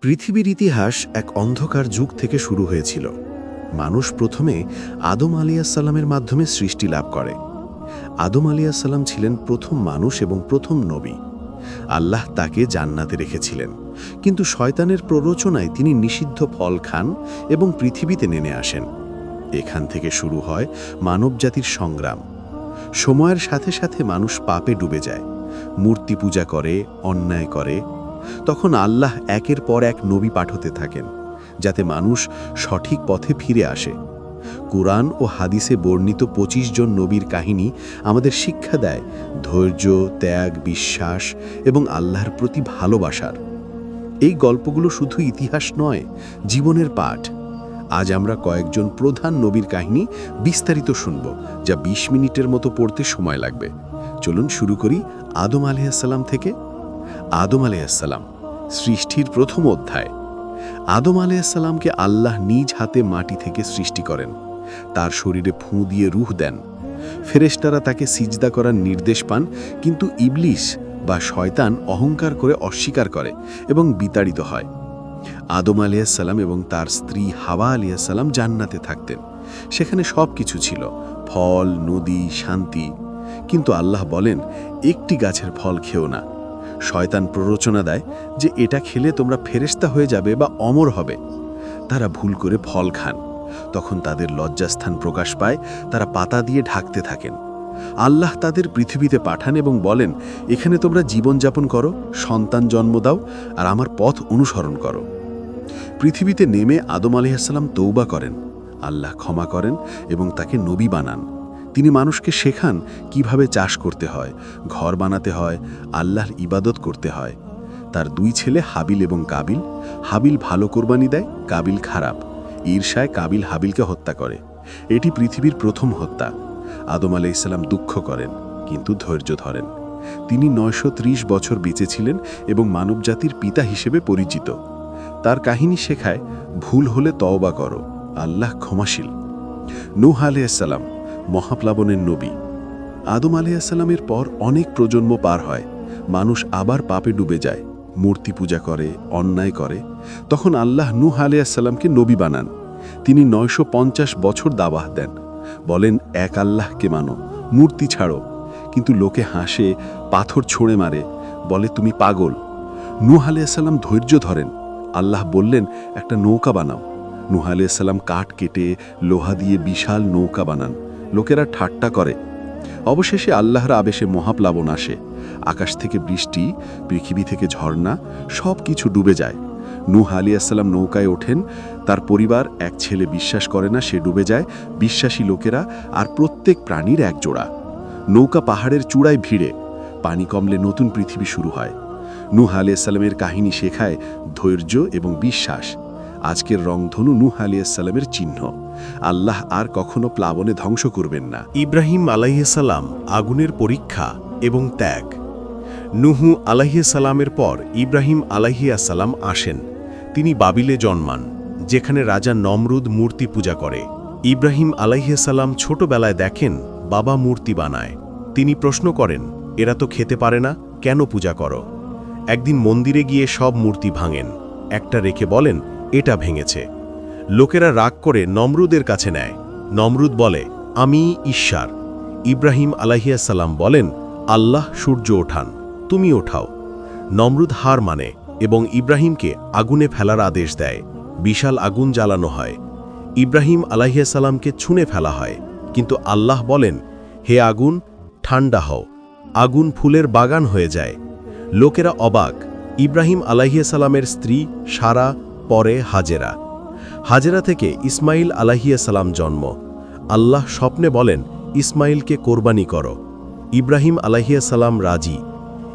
পৃথিবীর ইতিহাস এক অন্ধকার যুগ থেকে শুরু হয়েছিল। মানুষ প্রথমে আদম আলিয়াসাল্লামের মাধ্যমে সৃষ্টি লাভ করে। আদম আলিয়াসাল্লাম ছিলেন প্রথম মানুষ এবং প্রথম নবী। আল্লাহ তাকে জান্নাতে রেখেছিলেন। কিন্তু শয়তানের প্ররোচনায় তিনি নিষিদ্ধ ফল খান এবং পৃথিবীতে নেমে আসেন। এখান থেকে শুরু হয় মানবজাতির সংগ্রাম। সময়ের সাথে সাথে মানুষ পাপে ডুবে যায়। মূর্তি পূজা করে, অন্যায় করে তখন আল্লাহ একের পর এক নবী পাঠাতে থাকেন, যাতে মানুষ সঠিক পথে ফিরে আসে। কুরআন ও হাদিসে বর্ণিত ২৫ জন নবীর কাহিনী আমাদের শিক্ষা দেয় ধৈর্য, ত্যাগ, বিশ্বাস এবং আল্লাহর প্রতি ভালোবাসার। এই গল্পগুলো শুধু ইতিহাস নয়, জীবনের পাঠ। আজ আমরা কয়েকজন প্রধান নবীর কাহিনী বিস্তারিত শুনব, যা ২০ মিনিটের মতো পড়তে সময় লাগবে। চলুন শুরু করি আদম আলিয়াসাল্লাম থেকে। আদম আলাইসাল্লাম সৃষ্টির প্রথম অধ্যায়। আদম আলাইসাল্লামকে আল্লাহ নিজ হাতে মাটি থেকে সৃষ্টি করেন। তার শরীরে ফুঁ দিয়ে রুহ দেন। ফেরেশতারা তাকে সিজদা করার নির্দেশ পান, কিন্তু ইবলিস বা শয়তান অহংকার করে অস্বীকার করে এবং বিতাড়িত হয়। আদম আলিয়াসাল্লাম এবং তার স্ত্রী হাওয়া আলিয়াসাল্লাম জান্নাতে থাকতেন। সেখানে সব কিছু ছিল, ফল, নদী, শান্তি। কিন্তু আল্লাহ বলেন, একটি গাছের ফল খেও না। শয়তান প্ররোচনা দেয় যে এটা খেলে তোমরা ফেরেস্তা হয়ে যাবে বা অমর হবে। তারা ভুল করে ফল খান। তখন তাদের লজ্জাস্থান প্রকাশ পায়, তারা পাতা দিয়ে ঢাকতে থাকেন। আল্লাহ তাদের পৃথিবীতে পাঠান এবং বলেন, এখানে তোমরা জীবনযাপন করো, সন্তান জন্ম দাও, আর আমার পথ অনুসরণ করো। পৃথিবীতে নেমে আদম আলিহাসাল্লাম তৌবা করেন। আল্লাহ ক্ষমা করেন এবং তাকে নবী বানান। তিনি মানুষকে শেখান কীভাবে চাষ করতে হয়, ঘর বানাতে হয়, আল্লাহর ইবাদত করতে হয়। তার দুই ছেলে হাবিল এবং কাবিল। হাবিল ভালো কোরবানি দেয়, কাবিল খারাপ। ঈর্ষায় কাবিল হাবিলকে হত্যা করে। এটি পৃথিবীর প্রথম হত্যা। আদম আলাই ইসলাম দুঃখ করেন, কিন্তু ধৈর্য ধরেন। তিনি নয়শো ত্রিশ বছর বেঁচে ছিলেন এবং মানবজাতির পিতা হিসেবে পরিচিত। তার কাহিনী শেখায়, ভুল হলে তওবা করো, আল্লাহ ক্ষমাশীল। নূহ আলাইসাল্লাম মহাপ্লাবনের নবী। আদম আলিয়াসাল্লামের পর অনেক প্রজন্ম পার হয়। মানুষ আবার পাপে ডুবে যায়, মূর্তি পূজা করে, অন্যায় করে। তখন আল্লাহ নূহ আলিয়াসাল্লামকে নবী বানান। তিনি নয়শো পঞ্চাশ বছর দাবাহ দেন। বলেন, এক আল্লাহকে মানো, মূর্তি ছাড়ো। কিন্তু লোকে হাসে, পাথর ছোঁড়ে মারে, বলে, তুমি পাগল। নূহ আলিয়াসাল্লাম ধৈর্য ধরেন। আল্লাহ বললেন, একটা নৌকা বানাও। নূহ আলিয়াসাল্লাম কাঠ কেটে লোহা দিয়ে বিশাল নৌকা বানান। লোকেরা ঠাট্টা করে। অবশেষে আল্লাহর আবেশে মহাপ্লাবন আসে। আকাশ থেকে বৃষ্টি, পৃথিবী থেকে ঝর্ণা সব কিছু ডুবে যায়। নূহ আলিয়াসাল্লাম নৌকায় ওঠেন। তার পরিবার, এক ছেলে বিশ্বাস করে না সে ডুবে যায়। বিশ্বাসী লোকেরা আর প্রত্যেক প্রাণীর এক জোড়া। নৌকা পাহাড়ের চূড়ায় ভিড়ে। পানি কমলে নতুন পৃথিবী শুরু হয়। নূহ আলিয়াসাল্লামের কাহিনী শেখায় ধৈর্য এবং বিশ্বাস। আজকের রংধনু নূহ আলিয়াসাল্লামের চিহ্ন। আল্লাহ আর কখনো প্লাবনে ধ্বংস করবেন না। ইব্রাহিম আলাইসাল্লাম আগুনের পরীক্ষা এবং ত্যাগ। নুহু আলাইসাল্লামের পর ইব্রাহিম আলাইসাল্লাম আসেন। তিনি বাবিলে জন্মান, যেখানে রাজা নমরুদ মূর্তি পূজা করে। ইব্রাহিম আলাইসাল্লাম ছোটবেলায় দেখেন বাবা মূর্তি বানায়। তিনি প্রশ্ন করেন, এরা তো খেতে পারে না, কেন পূজা করো? একদিন মন্দিরে গিয়ে সব মূর্তি ভাঙেন। একটা রেখে বলেন এটা ভেঙেছে। লোকেরা রাগ করে নমরুদের কাছে নেয়। নমরুদ বলে, আমি ঈশ্বর। ইব্রাহিম আলাহিয়াসাল্লাম বলেন, আল্লাহ সূর্য ওঠান, তুমি ওঠাও। নমরুদ হার মানে এবং ইব্রাহিমকে আগুনে ফেলার আদেশ দেয়। বিশাল আগুন জ্বালানো হয়। ইব্রাহিম আলাহিয়াসাল্লামকে ছুঁড়ে ফেলা হয়। কিন্তু আল্লাহ বলেন, হে আগুন ঠান্ডা হও। আগুন ফুলের বাগান হয়ে যায়। লোকেরা অবাক। ইব্রাহিম আলাহিয়াসাল্লামের স্ত্রী সারা পরে হাজেরা। হাজেরা থেকে ইসমাইল আলাহিয়াসাল্লাম জন্ম। আল্লাহ স্বপ্নে বলেন ইসমাইলকে কোরবানি করো। ইব্রাহিম আলাহিয়াসাল্লাম রাজি।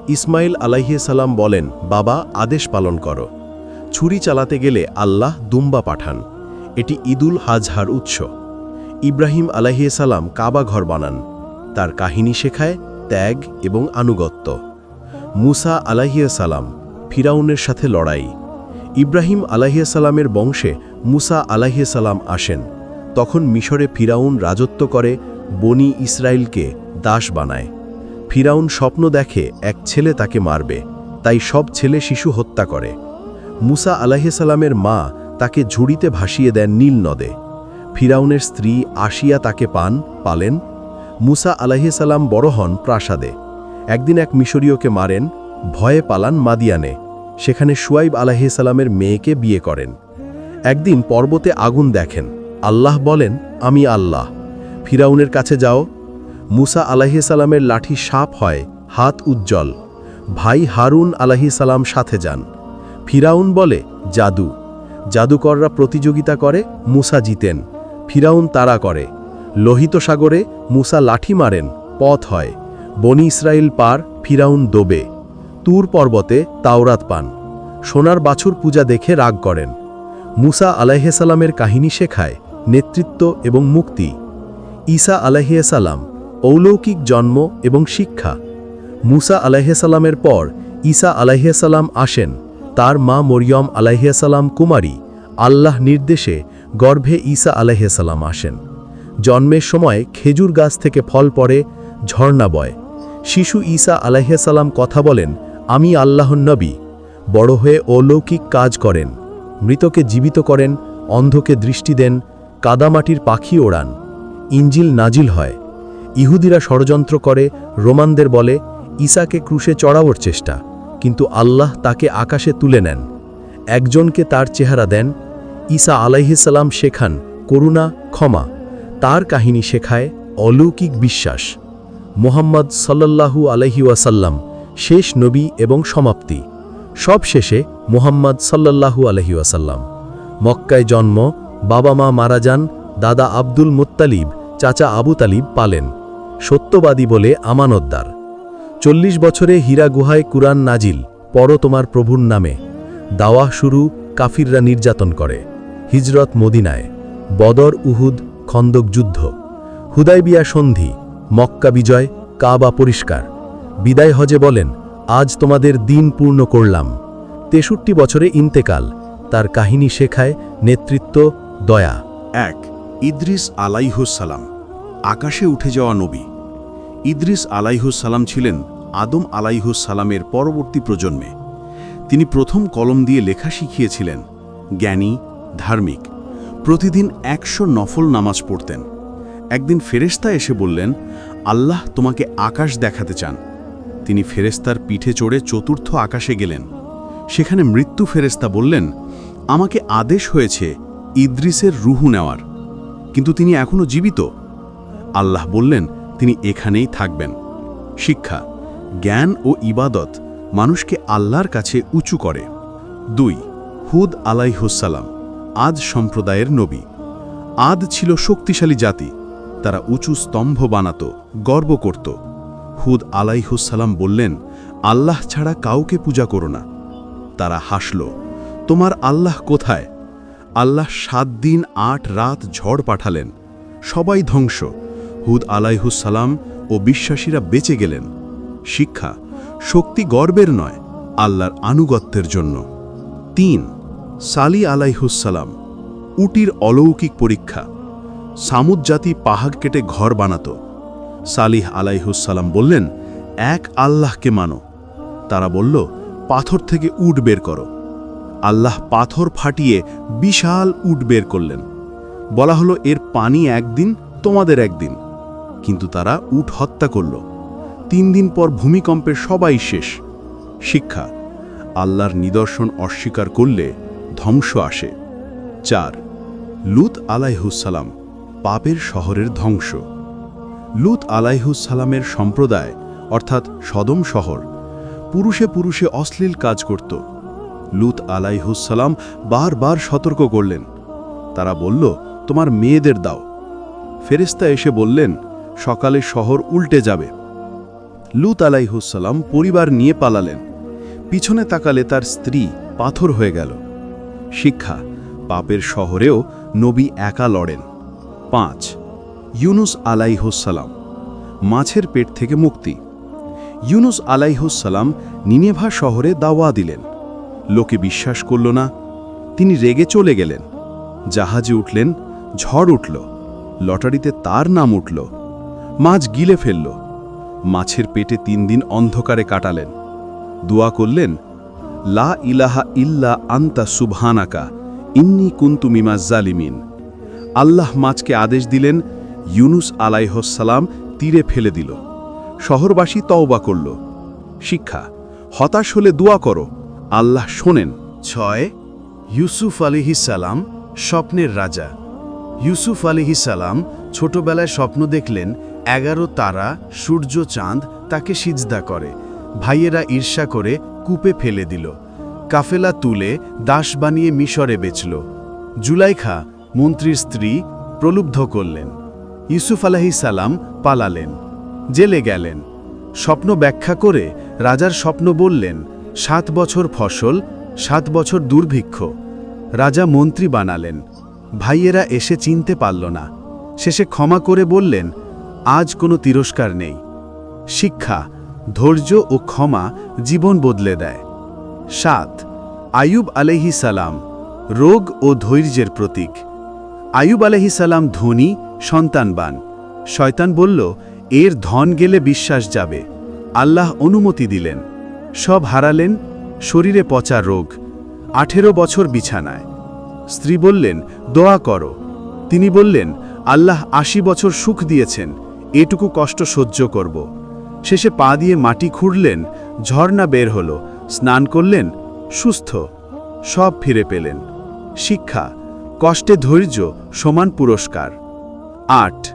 ইসমাইল আলাহিয়াসাল্লাম বলেন, বাবা, আদেশ পালন করো। ছুরি চালাতে গেলে আল্লাহ দুম্বা পাঠান। এটি ঈদুল হাজহার উৎস। ইব্রাহিম আলাহিয়াসাল্লাম কাবা ঘর বানান। তার কাহিনী শেখায় ত্যাগ এবং আনুগত্য। মুসা আলাহিয়াসাল্লাম ফিরাউনের সাথে লড়াই। ইব্রাহিম আলাহিয়াসাল্লামের বংশে মুসা আলাহিয়াসাল্লাম আসেন। তখন মিশরে ফিরাউন রাজত্ব করে বনি ইসরায়েলকে দাস বানায়। ফিরাউন স্বপ্ন দেখে এক ছেলে তাকে মারবে, তাই সব ছেলে শিশু হত্যা করে। মুসা আলাহিসাল্লামের মা তাকে ঝুড়িতে ভাসিয়ে দেন নীল নদে। ফিরাউনের স্ত্রী আসিয়া তাকে পান, পালেন। মুসা আলাহিসাল্লাম বড় হন প্রাসাদে। একদিন এক মিশরীয়কে মারেন, ভয়ে পালান মাদিয়ানে। সেখানে সুয়াইব আলাহিসাল্লামের মেয়েকে বিয়ে করেন। একদিন পর্বতে আগুন দেখেন। আল্লাহ বলেন, আমি আল্লাহ। ফিরাউনের কাছে যাও। মুসা আলাহিসাল্লামের লাঠি সাপ হয়, হাত উজ্জ্বল। ভাই হারুন আলাহিসাল্লাম সাথে যান। ফিরাউন বলে, জাদু। জাদুকররা প্রতিযোগিতা করে, মুসা জিতেন। ফিরাউন তারা করে। লোহিত সাগরে মুসা লাঠি মারেন, পথ হয়। বনি ইসরায়েল পার ফিরাউন দোবে। তুর পর্বতে তাওরাত পান। সোনার বাছুর পূজা দেখে রাগ করেন। মুসা আলাইসাল্লামের কাহিনী শেখায় নেতৃত্ব এবং মুক্তি। ঈসা আলাইসাল্লাম অলৌকিক জন্ম এবং শিক্ষা। মুসা আলাইসাল্লামের পর ঈসা আলাইসাল্লাম আসেন তার মা মরিয়ম আলাইসাল্লাম কুমারী আল্লাহ নির্দেশে গর্ভে ঈসা আলাইসাল্লাম আসেন। জন্মের সময় খেজুর গাছ থেকে ফল পড়ে, ঝর্ণা বয়। শিশু ঈসা আলাইসাল্লাম কথা বলেন আমি আল্লাহর নবী, বড় হয়ে অলৌকিক কাজ করেন, মৃতকে জীবিত করেন, অন্ধকে দৃষ্টি দেন, কাদামাটির পাখি ওড়ান, ইঞ্জিল নাজিল হয়। ইহুদিরা ষড়যন্ত্র করে, রোমানদের বলে, ঈসাকে ক্রুশে চড়াওয়ার চেষ্টা, কিন্তু আল্লাহ তাকে আকাশে তুলে নেন। একজনকে তার চেহারা দেন, ঈসা আলাইহিসাল্লাম শেখান, করুণা, ক্ষমা, তার কাহিনী শেখায় অলৌকিক বিশ্বাস। মোহাম্মদ সাল্লাল্লাহু আলহি শেষ নবী এবং সমাপ্তি। সব শেষে মোহাম্মদ সাল্লাল্লাহু আলহি ওয়াসাল্লাম। মক্কায় জন্ম, বাবা মা মারা যান, দাদা আব্দুল মুত্তালিব, চাচা আবু তালিব পালেন। সত্যবাদী বলে আমানতদার। চল্লিশ বছরে হীরা গুহায় কুরআন নাজিল পর তোমার প্রভুর নামে। দাওয়া শুরু কাফিররা নির্যাতন করে। হিজরত মদিনায়, বদর উহুদ খন্দক যুদ্ধ। হুদাইবিয়া সন্ধি, মক্কা বিজয়, কাবা পরিষ্কার। বিদায় হজে বলেন, আজ তোমাদের দিন পূর্ণ করলাম। তেষট্টি বছরে ইন্তেকাল। তার কাহিনী শেখায় নেতৃত্ব, দয়া। এক, ইদ্রিস আলাইহুসালাম আকাশে উঠে যাওয়া নবী। ইদ্রিস আলাইহুসালাম ছিলেন আদম আলাইহুসালামের পরবর্তী প্রজন্মে। তিনি প্রথম কলম দিয়ে লেখা শিখিয়েছিলেন, জ্ঞানী, ধার্মিক। প্রতিদিন একশো নফল নামাজ পড়তেন। একদিন ফেরেস্তা এসে বললেন, আল্লাহ তোমাকে আকাশ দেখাতে চান। তিনি ফেরেস্তার পিঠে চড়ে চতুর্থ আকাশে গেলেন। সেখানে মৃত্যু ফেরেস্তা বললেন, আমাকে আদেশ হয়েছে ইদ্রিসের রুহু নেওয়ার, কিন্তু তিনি এখনও জীবিত? আল্লাহ বললেন, তিনি এখানেই থাকবেন। শিক্ষা, জ্ঞান ও ইবাদত মানুষকে আল্লাহর কাছে উঁচু করে। দুই, হুদ আলাইহুসালাম আদ সম্প্রদায়ের নবী। আদ ছিল শক্তিশালী জাতি, তারা উঁচু স্তম্ভ বানাত, গর্ব করত। হুদ আলাইহুসালাম বললেন, আল্লাহ ছাড়া কাউকে পূজা করো না। তারা হাসল, তোমার আল্লাহ কোথায়? আল্লাহ সাত দিন আট রাত ঝড় পাঠালেন, সবাই ধ্বংস। হুদ আলাইহুসালাম ও বিশ্বাসীরা বেঁচে গেলেন। শিক্ষা, শক্তি গর্বের নয়, আল্লাহর আনুগত্যের জন্য। তিন, সালি আলাইহুসালাম উটির অলৌকিক পরীক্ষা। সামুদ জাতি পাহাড় কেটে ঘর বানাত। সালিহ আলাইহুসালাম বললেন, এক আল্লাহকে মানো। তারা বলল, পাথর থেকে উট বের করো। আল্লাহ পাথর ফাটিয়ে বিশাল উট বের করলেন। বলা হলো, এর পানি একদিন, তোমাদের একদিন। কিন্তু তারা উট হত্যা করল। তিন দিন পর ভূমিকম্পের সবাই শেষ। শিক্ষা, আল্লাহর নিদর্শন অস্বীকার করলে ধ্বংস আসে। চার, লুত আলাইহুসালাম পাপের শহরের ধ্বংস। লুত আলাইহুসালামের সম্প্রদায়, অর্থাৎ সদম শহর, পুরুষে পুরুষে অশ্লীল কাজ করত। লুত আলাইহুসালাম বারবার সতর্ক করলেন। তারা বলল, তোমার মেয়েদের দাও। ফেরেস্তা এসে বললেন, সকালে শহর উল্টে যাবে। লুত আলাইহুসালাম পরিবার নিয়ে পালালেন। পিছনে তাকালে তার স্ত্রী পাথর হয়ে গেল। শিক্ষা, পাপের শহরেও নবী একা লড়েন। পাঁচ ইউনুস আলাইহুসালাম মাছের পেট থেকে মুক্তি। ইউনুস আলাইহুসালাম নিনেভা শহরে দাওয়া দিলেন। লোকে বিশ্বাস করল না, তিনি রেগে চলে গেলেন। জাহাজে উঠলেন, ঝড় উঠল, লটারিতে তার নাম উঠল। মাছ গিলে ফেলল, মাছের পেটে তিন দিন অন্ধকারে কাটালেন। দোয়া করলেন, লা ইলাহা ইল্লা আন্তা সুবহানাকা, ইন্নি কুন্তুমিমা জালিমিন। আল্লাহ মাছকে আদেশ দিলেন ইউনুস আলাইহসালাম তীরে ফেলে দিল। শহরবাসী তওবা করল। শিক্ষা, হতাশ হলে দোয়া করো। আল্লাহ শোনেন। ছয়, ইউসুফ আলিহিসাল্লাম স্বপ্নের রাজা। ইউসুফ আলিহিসাল্লাম ছোটবেলায় স্বপ্ন দেখলেন, এগারো তারা, সূর্য, চাঁদ তাকে সিজদা করে। ভাইয়েরা ঈর্ষা করে কূপে ফেলে দিল। কাফেলা তুলে দাস বানিয়ে মিশরে বেচল। জুলাইখা মন্ত্রীর স্ত্রী প্রলুব্ধ করলেন। ইউসুফ আলাহিসাল্লাম পালালেন, জেলে গেলেন, স্বপ্ন ব্যাখ্যা করে রাজার স্বপ্ন বললেন, সাত বছর ফসল, সাত বছর দুর্ভিক্ষ। রাজা মন্ত্রী বানালেন, ভাইয়েরা এসে চিনতে পারল না। শেষে ক্ষমা করে বললেন, আজ কোনো তিরস্কার নেই। শিক্ষা, ধৈর্য ও ক্ষমা জীবন বদলে দেয়। সাত আয়ুব আলহি সালাম, রোগ ও ধৈর্যের প্রতীক। আয়ুব আলহি সালাম ধনী সন্তানবান। শয়তান বলল, এর ধন গেলে বিশ্বাস যাবে। আল্লাহ অনুমতি দিলেন। সব হারালেন, শরীরে পচা রোগ। আঠেরো বছর বিছানায়। স্ত্রী বললেন, দোয়া করো। তিনি বললেন, আল্লাহ আশি বছর সুখ দিয়েছেন, এটুকু কষ্ট সহ্য করব। শেষে পা দিয়ে মাটি খুঁড়লেন, ঝর্ণা বের হল, স্নান করলেন, সুস্থ। সব ফিরে পেলেন। শিক্ষা, কষ্টে ধৈর্য, সমান পুরস্কার। আট।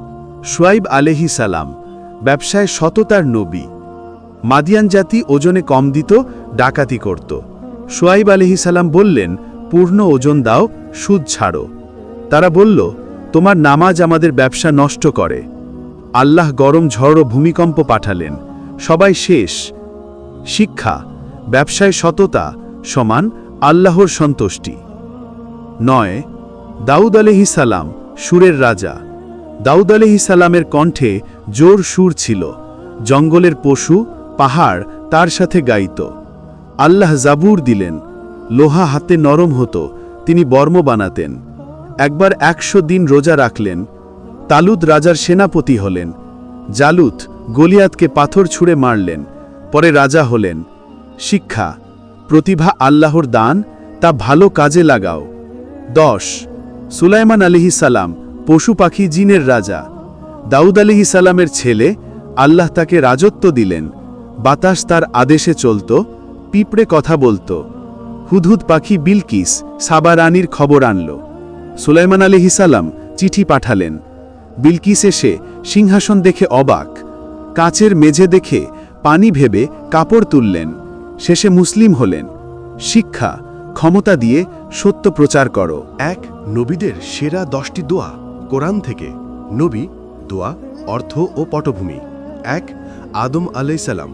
সোয়াইব আলেহি সালাম, ব্যবসায় সততার নবী। মাদিয়ান জাতি ওজনে কম দিত, ডাকাতি করত। সোয়াইব আলহিসাল্লাম বললেন, পূর্ণ ওজন দাও, সুদ ছাড়ো। তারা বলল, তোমার নামাজ আমাদের ব্যবসা নষ্ট করে। আল্লাহ গরম ঝড় ও ভূমিকম্প পাঠালেন। সবাই শেষ। শিক্ষা, ব্যবসায় সততা সমান আল্লাহর সন্তুষ্টি। নয়, দাউদ আলহি সালাম, সুরের রাজা। দাউদ আলহি সালামের কণ্ঠে জোর সুর ছিল। জঙ্গলের পশু, পাহাড় তার সাথে গাইত। আল্লাহ জাবুর দিলেন। লোহা হাতে নরম হতো। তিনি বর্ম বানাতেন। একবার একশো দিন রোজা রাখলেন। তালুদ রাজার সেনাপতি হলেন। জালুত গলিয়াতকে পাথর ছুঁড়ে মারলেন। পরে রাজা হলেন। শিক্ষা, প্রতিভা আল্লাহর দান, তা ভালো কাজে লাগাও। দশ, সুলাইমান আলিহি সালাম পশু পাখি জিনের রাজা। দাউদ আলিহি সালামের ছেলে আল্লাহ তাকে রাজত্ব দিলেন। বাতাস তার আদেশে চলত, পিঁপড়ে কথা বলত। হুদহুদ পাখি বিলকিস, সাবা রানীর খবর আনল। সুলাইমান আলী হিসালাম চিঠি পাঠালেন। বিলকিস এসে সিংহাসন দেখে অবাক। কাচের মেঝে দেখে পানি ভেবে কাপড় তুললেন। শেষে মুসলিম হলেন। শিক্ষা, ক্ষমতা দিয়ে সত্য প্রচার করো। এক নবীদের সেরা দশটি দোয়া। কোরআন থেকে নবী, দোয়া, অর্থ ও পটভূমি। এক, আদম আলাইসালাম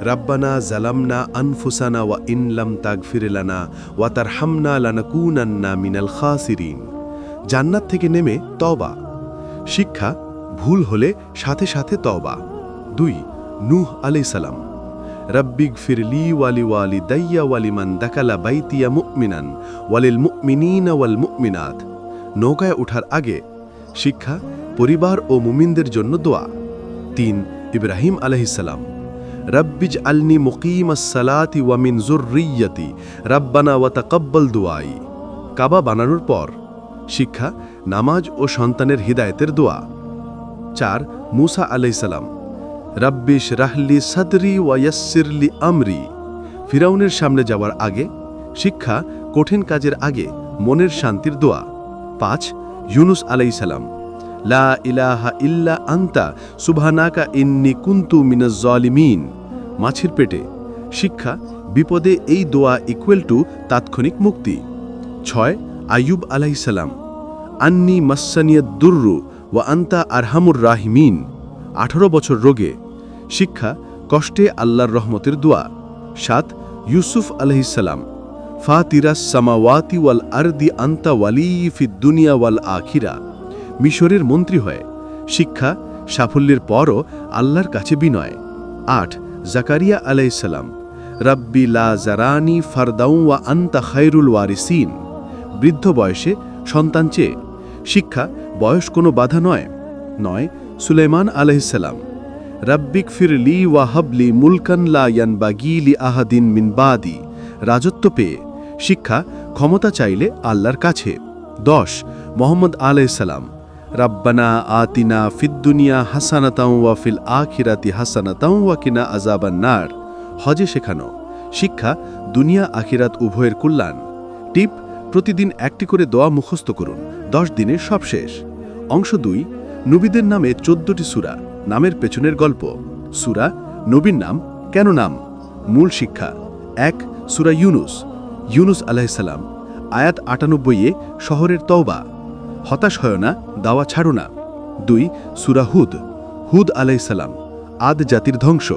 রাব্বানা জালামনা আনফুসানা ওয়া ইনলাম তাগফিরলানা ওয়া তার হামনা লানাকুনান্না মিনাল খাসিরিন। জান্নাত থেকে নেমে তওবা। শিক্ষা, ভুল হলে সাথে সাথে তবা দুই, নূহ আলাইসালাম রব্বিগ ফিরলি ওয়ালি ওয়ালি দাইয়া ওয়ালিমান দাকালা বাইতিয়া মুমিনান ওয়ালিল মুমিনিনা ওয়াল মুমিনাত। নৌকায় ওঠার আগে শিক্ষা, পরিবার ও মুমিনদের জন্য দোয়া। তিন, ইব্রাহিম আলহিসাল্লাম রব্বিজ আলনি মুকিম সালাতি ওয়ামিন জুর্রিয়তি রব্বানা ওয়া তাকাব্বাল দুয়াই কাবা বানানোর পর। শিক্ষা, নামাজ ও সন্তানের হিদায়তের দোয়া। চার, মুসা আলাইসালাম রব্বিশ রাহলি সদরি ওয়াইয়াসিরলি আমরি। ফিরাউনের সামনে যাওয়ার আগে। শিক্ষা, কঠিন কাজের আগে মনের শান্তির দোয়া। পাঁচ ইউনুস আলাইসালাম লা ইলাহা ইল্লা আন্তা, সুবহানাকা ইন্নি কুন্তু মিনাজ জালিমিন। মাছের পেটে, শিক্ষা, বিপদে এই দোয়া ইকুয়াল টু তাৎক্ষণিক মুক্তি। ছয় আয়ুব আলাইসালাম আন্নি মাসানিয়া দুর্রু ওয়া আন্তা আরহামুর রাহিমিন। আঠারো বছর রোগে, শিক্ষা, কষ্টে আল্লাহর রহমতের দোয়া। সাত, ইউসুফ আলহিসাল্লাম ফাতিরাস সামাওয়াতি ওয়াল আরদি আন্তা ওয়ালি ফিদ দুনিয়া ওয়াল আখিরা। মিশরের মন্ত্রী হয় শিক্ষা, সাফল্যের পরও আল্লাহর কাছে বিনয়। আট, জাকারিয়া আলাইসাল্লাম রাব্বি লা জারানি ফারদাউ ওয়া আন্তা খায়রুল ওয়ারিসিন। বৃদ্ধ বয়সে সন্তান চেয়ে, শিক্ষা, বয়স কোনো বাধা নয়। নয় সুলেমান আলহিসাল্লাম রাব্বিক ফির লি ওয়াহাবলি মুলকান লা ইয়ানবাগি লি আহাদিন মিন বাদি। রাজত্ব পেয়ে শিক্ষা, ক্ষমতা চাইলে আল্লাহর কাছে। দশ, মোহাম্মদ আলাইসালাম রাব্বানা আতিনা ফিদ্দুনিয়া হাসানাতাও ওয়াফিল আখিরাতি হাসানাতাও ওয়াকিনা আজাবান নার। হজে শেখানো। শিক্ষা, দুনিয়া, আখিরাত উভয়ের কল্যাণ। টিপ, প্রতিদিন একটি করে দোয়া মুখস্থ করুন। দশ দিনের সব শেষ। অংশ দুই, নবীদের নামে চোদ্দটি সুরা, নামের পেছনের গল্প। সুরা, নবীর নাম, কেন নাম? মূল শিক্ষা। এক, সুরা ইউনুস। ইউনুস আলাহিসাল্লাম আয়াত আটানব্বইয়ে শহরের তওবা, হতাশ হয় না, দাওয়া ছাড়ো না। দুই সুরাহুদ হুদ আলাইসাল্লাম আদ জাতির ধ্বংস,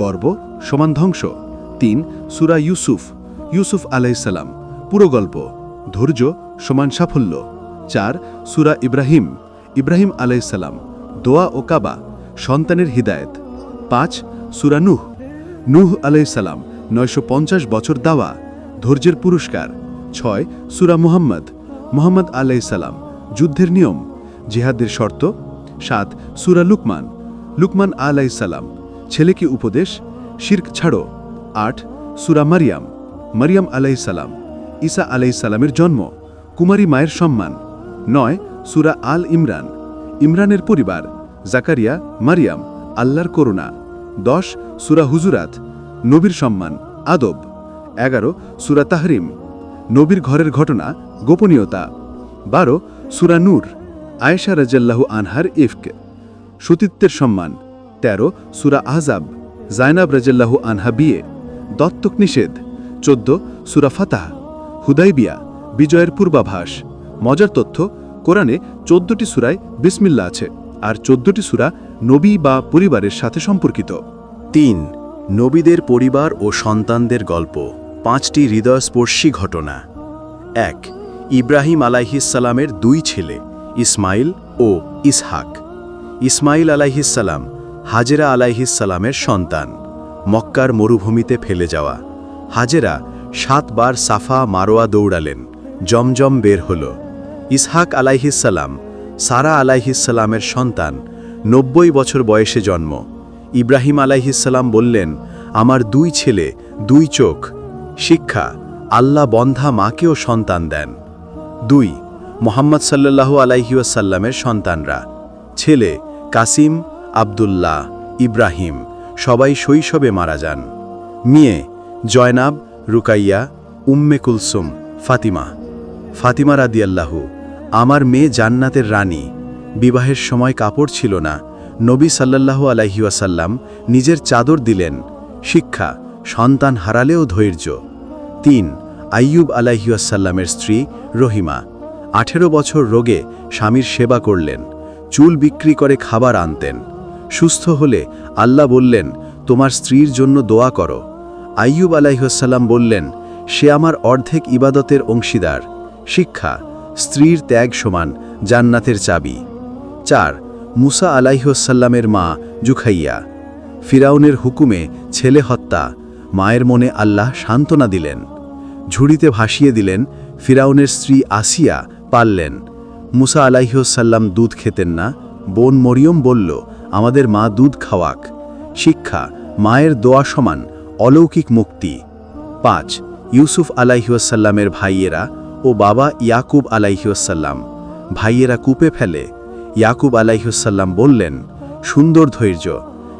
গর্ব সমান ধ্বংস। তিন, সুরা ইউসুফ ইউসুফ আলাইসাল্লাম পুরো গল্প, ধৈর্য সমান সাফল্য। চার, সুরা ইব্রাহিম ইব্রাহিম আলাইসাল্লাম দোয়া ও কাবা, সন্তানের হিদায়ত। পাঁচ, সুরা নুহ, নূহ আলাইসাল্লাম নয়শো বছর দাওয়া ধৈর্যের পুরস্কার। ছয়, সুরা মুহাম্মদ, মোহাম্মদ আলাইসাল্লাম যুদ্ধের নিয়ম, জিহাদের শর্ত। সাত, সুরা লুকমান লুকমান আলাইসাল্লাম ছেলেকে উপদেশ, শির্ক ছাড়ো। আট, সুরা মারিয়াম মারিয়াম আলাইসাল্লাম ঈসা আলাইসাল্লামের জন্ম, কুমারী মায়ের সম্মান। নয়, সুরা আল ইমরান, ইমরানের পরিবার, জাকারিয়া, মারিয়াম, আল্লাহর করুণা। দশ, সুরা হুজুরাত, নবীর সম্মান, আদব। এগারো, সুরা তাহরিম। নবীর ঘরের ঘটনা, গোপনীয়তা। বারো, সুরা নূর, আয়েশা রাজাল্লাহু আনহার ইফক। সতীত্বের সম্মান। ১৩ সুরা আহজাব জায়নাব রাজাল্লাহু আনহা বিয়ে। দত্তক নিষেধ। চোদ্দ, সুরা ফাতাহ, হুদাইবিয়া, বিজয়ের পূর্বাভাস। মজার তথ্য, কোরআনে চোদ্দটি সুরায় বিসমিল্লা আছে, আর চোদ্দটি সুরা নবী বা পরিবারের সাথে সম্পর্কিত। তিন, নবীদের পরিবার ও সন্তানদের গল্প। পাঁচটি হৃদয়স্পর্শী ঘটনা। এক, ইব্রাহিম আলাইহিসালামের দুই ছেলে, ইসমাইল ও ইসহাক। ইসমাইল আলাইহিসাল্লাম হাজেরা আলাইহিসাল্লামের সন্তান, মক্কার মরুভূমিতে ফেলে যাওয়া। হাজেরা সাতবার সাফা মারোয়া দৌড়ালেন, জমজম বের হল। ইসহাক আলাইহিসাল্লাম সারা আলাইহিসাল্লামের সন্তান, নব্বই বছর বয়সে জন্ম। ইব্রাহিম আলাইহিসাল্লাম বললেন, আমার দুই ছেলে, দুই চোখ শিক্ষা, আল্লাহ বন্ধা মাকেও সন্তান দেন। দুই, মোহাম্মদ সাল্লাল্লাহু আলাইহিউসাল্লামের সন্তানরা। ছেলে, কাসিম, আব্দুল্লাহ, ইব্রাহিম, সবাই শৈশবে মারা যান। মেয়ে, জয়নাব, রুকাইয়া, উম্মে কুলসুম, ফাতিমা। ফাতিমা রাদিয়াল্লাহু, আমার মেয়ে জান্নাতের রানী। বিবাহের সময় কাপড় ছিল না। নবী সাল্লাল্লাহু আলাইহিওয়াসাল্লাম নিজের চাদর দিলেন। শিক্ষা সন্তান হারালেও ধৈর্য। তিন, আইয়ুব আলাইহিয়াসাল্লামের স্ত্রী রহিমা। আঠেরো বছর রোগে স্বামীর সেবা করলেন, চুল বিক্রি করে খাবার আনতেন। সুস্থ হলে আল্লাহ বললেন, তোমার স্ত্রীর জন্য দোয়া করো। আইয়ুব আলাইহাল্লাম বললেন, সে আমার অর্ধেক ইবাদতের অংশীদার। শিক্ষা, স্ত্রীর ত্যাগ সমান জান্নাতের চাবি। চার, মুসা আলাইহসাল্লামের মা জুখাইয়া। ফিরাউনের হুকুমে ছেলে হত্যা মায়ের মনে আল্লাহ সান্ত্বনা দিলেন। ঝুড়িতে ভাসিয়ে দিলেন, ফিরাউনের স্ত্রী আসিয়া পারলেন। মুসা আলাইহসাল্লাম দুধ খেতেন না। বোন মরিয়ম বলল, আমাদের মা দুধ খাওয়াক। শিক্ষা, মায়ের দোয়া সমান অলৌকিক মুক্তি। পাঁচ, ইউসুফ আলাইহাসাল্লামের ভাইয়েরা ও বাবা ইয়াকুব আলাইহাসাল্লাম ভাইয়েরা কূপে ফেলে। ইয়াকুব আলাইহুসাল্লাম বললেন, সুন্দর ধৈর্য।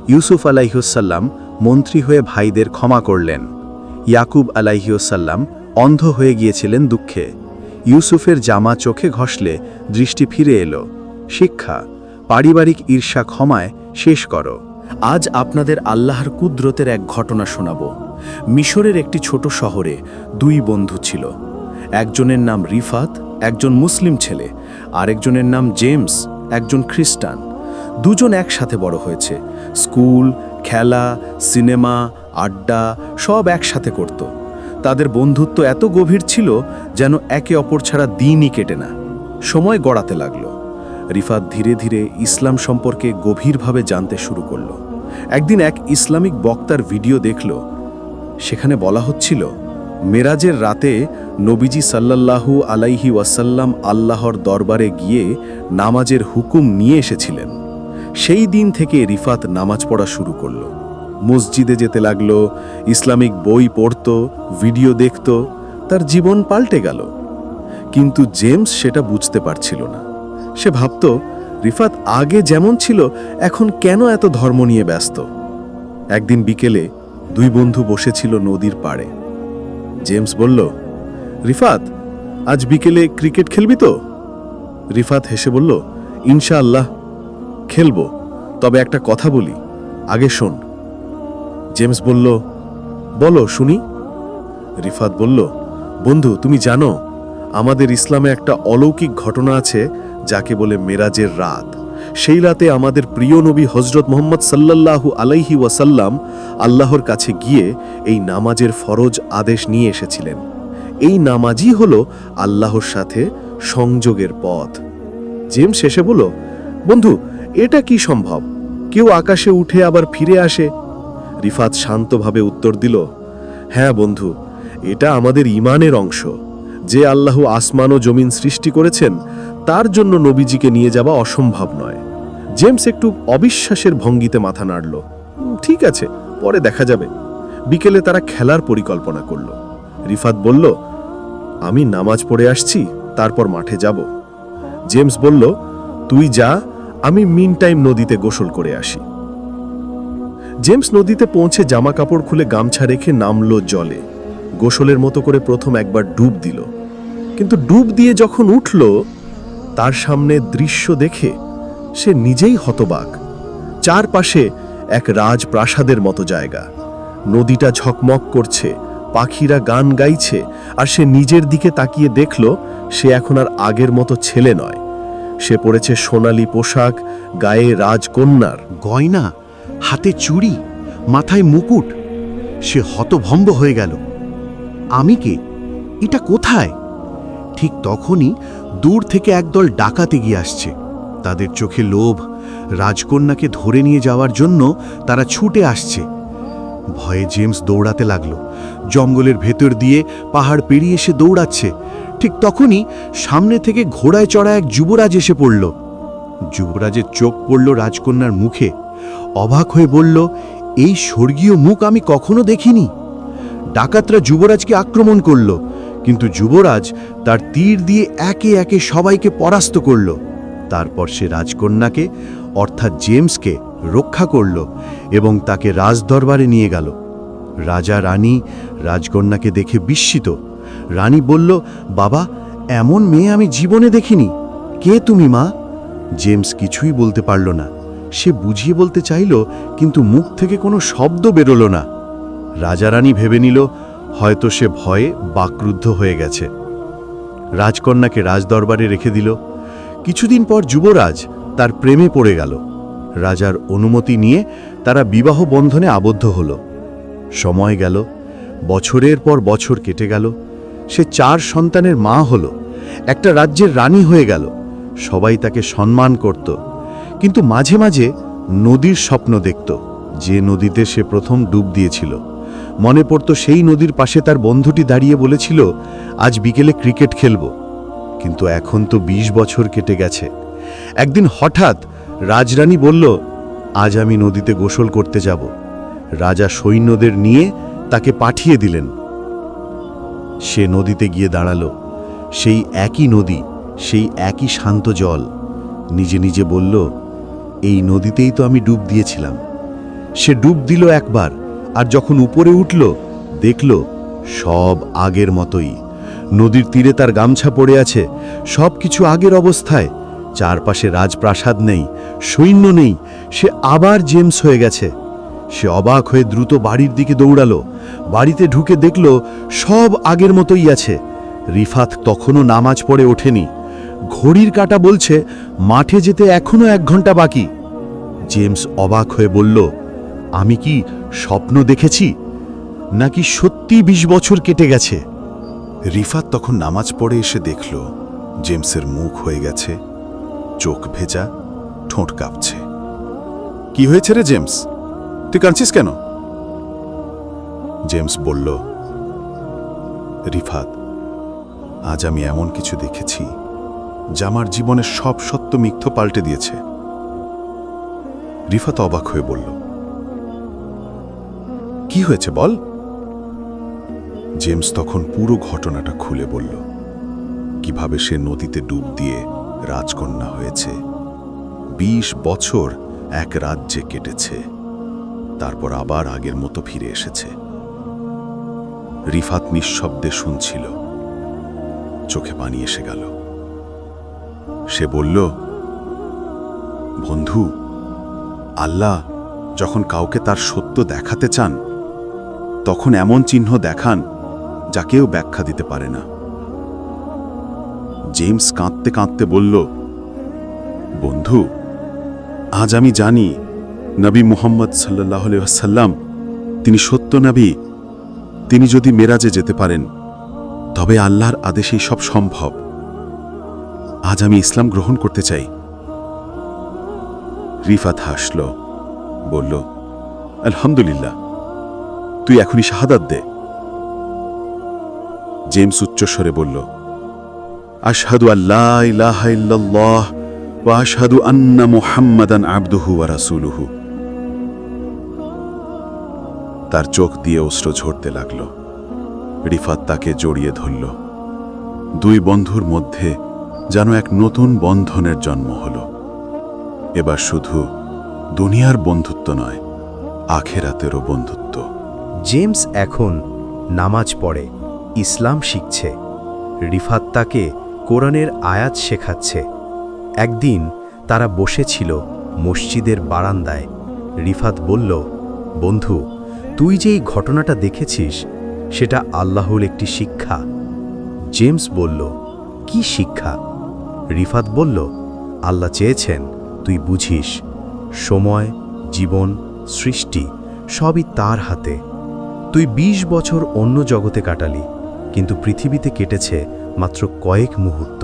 ইউসুফ আলাইহুসাল্লাম মন্ত্রী হয়ে ভাইদের ক্ষমা করলেন। ইয়াকুব আলাইহিউসাল্লাম অন্ধ হয়ে গিয়েছিলেন দুঃখে। ইউসুফের জামা চোখে ঘষলে দৃষ্টি ফিরে এলো। শিক্ষা, পারিবারিক ঈর্ষা ক্ষমায় শেষ করো। আজ আপনাদের আল্লাহর কুদরতের এক ঘটনা শোনাব। মিশরের একটি ছোট শহরে দুই বন্ধু ছিল। একজনের নাম রিফাত, একজন মুসলিম ছেলে, আরেকজনের নাম জেমস, একজন খ্রিস্টান। দুজন একসাথে বড় হয়েছে। স্কুল খেলা, সিনেমা, আড্ডা সব একসাথে করত। তাদের বন্ধুত্ব এত গভীর ছিল যেন একে অপর ছাড়া দিনই কেটে না। সময় গড়াতে লাগল। রিফাত ধীরে ধীরে ইসলাম সম্পর্কে গভীরভাবে জানতে শুরু করল। একদিন এক ইসলামিক বক্তার ভিডিও দেখল। সেখানে বলা হচ্ছিল, মেরাজের রাতে নবীজি সাল্লাল্লাহু আলাইহি ওয়াসাল্লাম আল্লাহর দরবারে গিয়ে নামাজের হুকুম নিয়ে এসেছিলেন। সেই দিন থেকে রিফাত নামাজ পড়া শুরু করল। মসজিদে যেতে লাগল, ইসলামিক বই পড়ত, ভিডিও দেখত, তার জীবন পাল্টে গেল। কিন্তু জেমস সেটা বুঝতে পারছিল না। সে ভাবত, রিফাত আগে যেমন ছিল, এখন কেন এত ধর্ম নিয়ে ব্যস্ত? একদিন বিকেলে দুই বন্ধু বসেছিল নদীর পাড়ে। জেমস বলল, রিফাত, আজ বিকেলে ক্রিকেট খেলবি তো? রিফাত হেসে বলল, ইনশাআল্লাহ। খেলব। তবে একটা কথা বলি। আগে শোন। জেমস বলল, বলো, শুনি। রিফাত বলল, বন্ধু, তুমি জানো, আমাদের ইসলামে একটা অলৌকিক ঘটনা আছে যাকে বলে মেরাজের রাত। সেই রাতে আমাদের প্রিয় নবী হজরত মোহাম্মদ সাল্লাল্লাহু আলাইহি ওয়াসাল্লাম আল্লাহর কাছে গিয়ে এই নামাজের ফরজ আদেশ নিয়ে এসেছিলেন। এই নামাজই হলো আল্লাহর সাথে সংযোগের পথ। জেমস শেষে বলল, বন্ধু এটা কি সম্ভব? কেউ আকাশে উঠে আবার ফিরে আসে? রিফাত শান্তভাবে উত্তর দিল হ্যাঁ বন্ধু, এটা আমাদের ইমানের অংশ। যে আল্লাহ আসমান ও জমিন সৃষ্টি করেছেন, তার জন্য নবীজিকে নিয়ে যাওয়া অসম্ভব নয়। জেমস একটু অবিশ্বাসের ভঙ্গিতে মাথা নাড়ল ঠিক আছে, পরে দেখা যাবে। বিকেলে তারা খেলার পরিকল্পনা করল। রিফাত বলল, আমি নামাজ পড়ে আসছি, তারপর মাঠে যাব। জেমস বলল, তুই যা আমি মিন টাইম নদীতে গোসল করে আসি। জেমস নদীতে পৌঁছে জামা কাপড় খুলে গামছা রেখে নামলো জলে। গোসলের মতো করে প্রথম একবার ডুব দিল। কিন্তু ডুব দিয়ে যখন উঠল, তার সামনে দৃশ্য দেখে সে নিজেই হতবাক। চারপাশে এক রাজপ্রাসাদের মতো জায়গা। নদীটা ঝকমক করছে, পাখিরা গান গাইছে, আর সে নিজের দিকে তাকিয়ে দেখল, সে এখন আর আগের মতো ছেলে নয়। সে পড়েছে সোনালী পোশাক, গায়ে রাজকন্যার। গয়না, হাতে চুড়ি, মাথায় মুকুট। সে হতভম্ব হয়ে গেল। আমি কে? এটা কোথায়? ঠিক তখনই দূর থেকে একদল ডাকাতে গিয়ে আসছে। তাদের চোখে লোভ, রাজকন্যাকে ধরে নিয়ে যাওয়ার জন্য তারা ছুটে আসছে। ভয়ে জেমস দৌড়াতে লাগল। জঙ্গলের ভেতর দিয়ে পাহাড় পেরিয়ে এসে দৌড়াচ্ছে। ঠিক তখনই সামনে থেকে ঘোড়ায় চড়া এক যুবরাজ এসে পড়ল। যুবরাজের চোখ পড়ল রাজকন্যার মুখে। অবাক হয়ে বলল, এই স্বর্গীয় মুখ আমি কখনো দেখিনি। ডাকাতরা যুবরাজকে আক্রমণ করল, কিন্তু যুবরাজ তার তীর দিয়ে একে একে সবাইকে পরাস্ত করল। তারপর সে রাজকন্যাকে, অর্থাৎ জেমসকে, রক্ষা করল এবং তাকে রাজদরবারে নিয়ে গেল। রাজা রানী রাজকন্যাকে দেখে বিস্মিত। রানী বলল, বাবা, এমন মেয়ে আমি জীবনে দেখিনি। কে তুমি, মা? জেমস কিছুই বলতে পারল না। সে বুঝিয়ে বলতে চাইল, কিন্তু মুখ থেকে কোনো শব্দ বেরোল না। রাজারানী ভেবে নিল, হয়তো সে ভয়ে বাকরুদ্ধ হয়ে গেছে। রাজকন্যাকে রাজদরবারে রেখে দিল। কিছুদিন পর যুবরাজ তার প্রেমে পড়ে গেল। রাজার অনুমতি নিয়ে তারা বিবাহ বন্ধনে আবদ্ধ হল। সময় গেল, বছরের পর বছর কেটে গেল। সে চার সন্তানের মা হল। একটা রাজ্যের রানী হয়ে গেল। সবাই তাকে সম্মান করত। কিন্তু মাঝে মাঝে নদীর স্বপ্ন দেখত, যে নদীতে সে প্রথম ডুব দিয়েছিল। মনে পড়ত সেই নদীর পাশে তার বন্ধুটি দাঁড়িয়ে বলেছিল, আজ বিকেলে ক্রিকেট খেলব। কিন্তু এখন তো ২০ বছর কেটে গেছে। একদিন হঠাৎ রাজরানী বলল, আজ আমি নদীতে গোসল করতে যাব। রাজা সৈন্যদের নিয়ে তাকে পাঠিয়ে দিলেন। সে নদীতে গিয়ে দাঁড়াল। সেই একই নদী, সেই একই শান্ত জল। নিজে নিজে বলল, এই নদীতেই তো আমি ডুব দিয়েছিলাম। সে ডুব দিল একবার, আর যখন উপরে উঠল, দেখল সব আগের মতোই। নদীর তীরে তার গামছা পড়ে আছে সব কিছু আগের অবস্থায়। চারপাশে রাজপ্রাসাদ নেই, সৈন্য নেই, সে আবার জেমস হয়ে গেছে। সে অবাক হয়ে দ্রুত বাড়ির দিকে দৌড়ালো। বাড়িতে ঢুকে দেখল সব আগের মতোই আছে। রিফাত তখনও নামাজ পড়ে ওঠেনি। ঘড়ির কাটা বলছে, মাঠে যেতে এখনও এক ঘণ্টা বাকি। জেমস অবাক হয়ে বলল, আমি কি স্বপ্ন দেখেছি? নাকি সত্যি ২০ বছর কেটে গেছে? রিফাত তখন নামাজ পড়ে এসে দেখল, জেমসের মুখ হয়ে গেছে, চোখ ভেজা, ঠোঁট কাঁপছে। কি হয়েছে রে জেমস? তুই কাঁদছিস কেন? জেমস বলল, রিফাত, আজ আমি এমন কিছু দেখেছি যা আমার জীবনের সব সত্য মিথ্য পাল্টে দিয়েছে। রিফাত অবাক হয়ে বলল, কি হয়েছে বল? জেমস তখন পুরো ঘটনাটা খুলে বলল, কীভাবে সে নদীতে ডুব দিয়ে রাজকন্যা হয়েছে, বিশ বছর এক রাজ্যে কেটেছে, তারপর আবার আগের মতো ফিরে এসেছে। রিফাত নিঃশব্দে শুনছিল। চোখে পানি এসে গেল। সে বলল, বন্ধু, আল্লাহ যখন কাউকে তার সত্য দেখাতে চান, তখন এমন চিহ্ন দেখান যা কেউ ব্যাখ্যা দিতে পারে না। জেমস কাঁদতে কাঁদতে বলল, বন্ধু, আজ আমি জানি নবী মুহাম্মদ সাল্লাহ সাল্লাম তিনি সত্য নবী তিনি যদি মেরাজে যেতে পারেন, তবে আল্লাহর আদেশেই সব সম্ভব। আজ আমি ইসলাম গ্রহণ করতে চাই। রিফাত হাসল, বলল, আলহামদুলিল্লাহ, তুই এখনই শাহাদাত দে। জেমস উচ্চস্বরে বলল, আশহাদু আল্লাহ ইলাহা আশহাদু আন্না মুহাম্মাদান আবদুহু ওয়া রাসূলুহু। তার চোখ দিয়ে অস্ত্র ঝরতে লাগল। রিফাত তাকে জড়িয়ে ধরল। দুই বন্ধুর মধ্যে যেন এক নতুন বন্ধনের জন্ম হল। এবার শুধু দুনিয়ার বন্ধুত্ব নয়, আখেরাতেরও বন্ধুত্ব। জেমস এখন নামাজ পড়ে, ইসলাম শিখছে। রিফাত তাকে কোরআনের আয়াত শেখাচ্ছে। একদিন তারা বসেছিল মসজিদের বারান্দায়। রিফাত বলল, বন্ধু তুই যেই ঘটনাটা দেখেছিস, সেটা আল্লাহর একটি শিক্ষা। জেমস বলল, কি শিক্ষা? রিফাত বলল, আল্লাহ চেয়েছেন, তুই বুঝিস। সময়, জীবন, সৃষ্টি, সবই তার হাতে। তুই ২০ বছর অন্য জগতে কাটালি, কিন্তু পৃথিবীতে কেটেছে মাত্র কয়েক মুহূর্ত।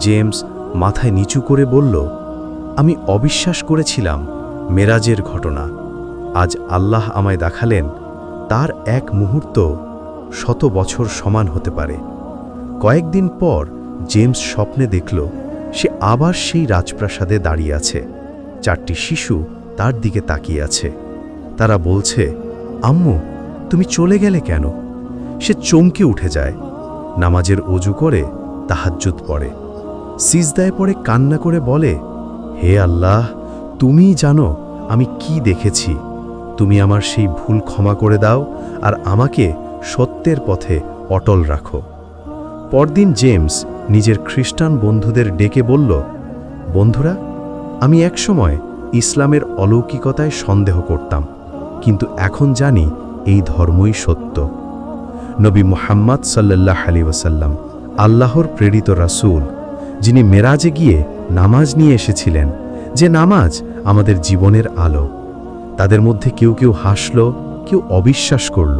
জেমস মাথায় নিচু করে বলল, আমি অবিশ্বাস করেছিলাম মেরাজের ঘটনা। আজ আল্লাহ আমায় দেখালেন, তার এক মুহূর্ত শত বছর সমান হতে পারে। কয়েকদিন পর জেমস স্বপ্নে দেখল, সে আবার সেই রাজপ্রাসাদে দাঁড়িয়ে আছে। চারটি শিশু তার দিকে তাকিয়ে আছে। তারা বলছে, আম্মু, তুমি চলে গেলে কেন? সে চমকে উঠে যায়। নামাজের অজু করে তাহাজ্জুদ পড়ে। সিজদায় পড়ে কান্না করে বলে, হে আল্লাহ, তুমিই জানো আমি কি দেখেছি। তুমি আমার সেই ভুল ক্ষমা করে দাও আর আমাকে সত্যের পথে অটল রাখো। পরদিন জেমস নিজের খ্রিস্টান বন্ধুদের ডেকে বলল, বন্ধুরা, আমি একসময় ইসলামের অলৌকিকতায় সন্দেহ করতাম, কিন্তু এখন জানি এই ধর্মই সত্য। নবী মুহাম্মদ সাল্লাল্লাহ আলী ওসাল্লাম আল্লাহর প্রেরিত রাসূল, যিনি মেরাজে গিয়ে নামাজ নিয়ে এসেছিলেন, যে নামাজ আমাদের জীবনের আলো। তাদের মধ্যে কেউ কেউ হাসল, কেউ অবিশ্বাস করল।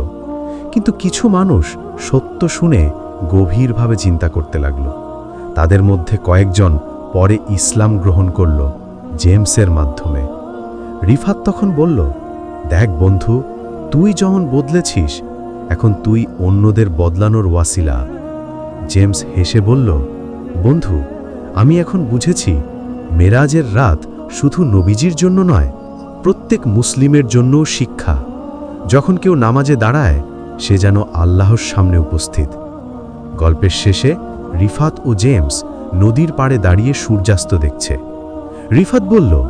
কিন্তু কিছু মানুষ সত্য শুনে গভীরভাবে চিন্তা করতে লাগল। তাদের মধ্যে কয়েকজন পরে ইসলাম গ্রহণ করল জেমসের মাধ্যমে। রিফাত তখন বলল, দেখ বন্ধু, তুই যখন বদলেছিস, এখন তুই অন্যদের বদলানোর ওয়াসিলা। জেমস হেসে বলল, বন্ধু, আমি এখন বুঝেছি, মেরাজের রাত শুধু নবীজির জন্য নয় প্রত্যেক মুসলিমের জন্যও শিক্ষা। যখন কেউ নামাজে দাঁড়ায়, সে যেন আল্লাহর সামনে উপস্থিত। গল্পের শেষে রিফাত ও জেমস নদীর পাড়ে দাঁড়িয়ে সূর্যাস্ত দেখছে। রিফাত বলল,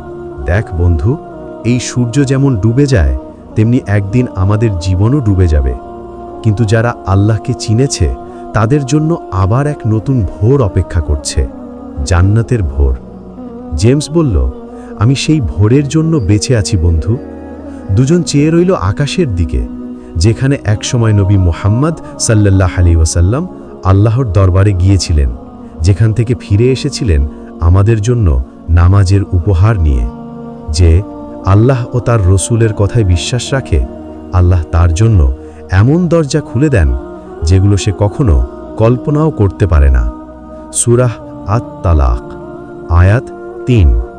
দেখ বন্ধু, এই সূর্য যেমন ডুবে যায়, তেমনি একদিন আমাদের জীবনও ডুবে যাবে। কিন্তু যারা আল্লাহকে চিনেছে, তাদের জন্য আবার এক নতুন ভোর অপেক্ষা করছে, জান্নাতের ভোর। জেমস বলল আমি সেই ভোরের জন্য বেঁচে আছি, বন্ধু। দুজন চেয়ে রইল আকাশের দিকে, যেখানে একসময় নবী মোহাম্মদ সাল্লাল্লাহ আলী ওসাল্লাম আল্লাহর দরবারে গিয়েছিলেন, যেখান থেকে ফিরে এসেছিলেন আমাদের জন্য নামাজের উপহার নিয়ে, যে আল্লাহ ও তার রসুলের কথায় বিশ্বাস রাখে, আল্লাহ তার জন্য এমন দরজা খুলে দেন, যেগুলো সে কখনো কল্পনাও করতে পারে না। সুরাহ আত তালাক আয়াত তিন।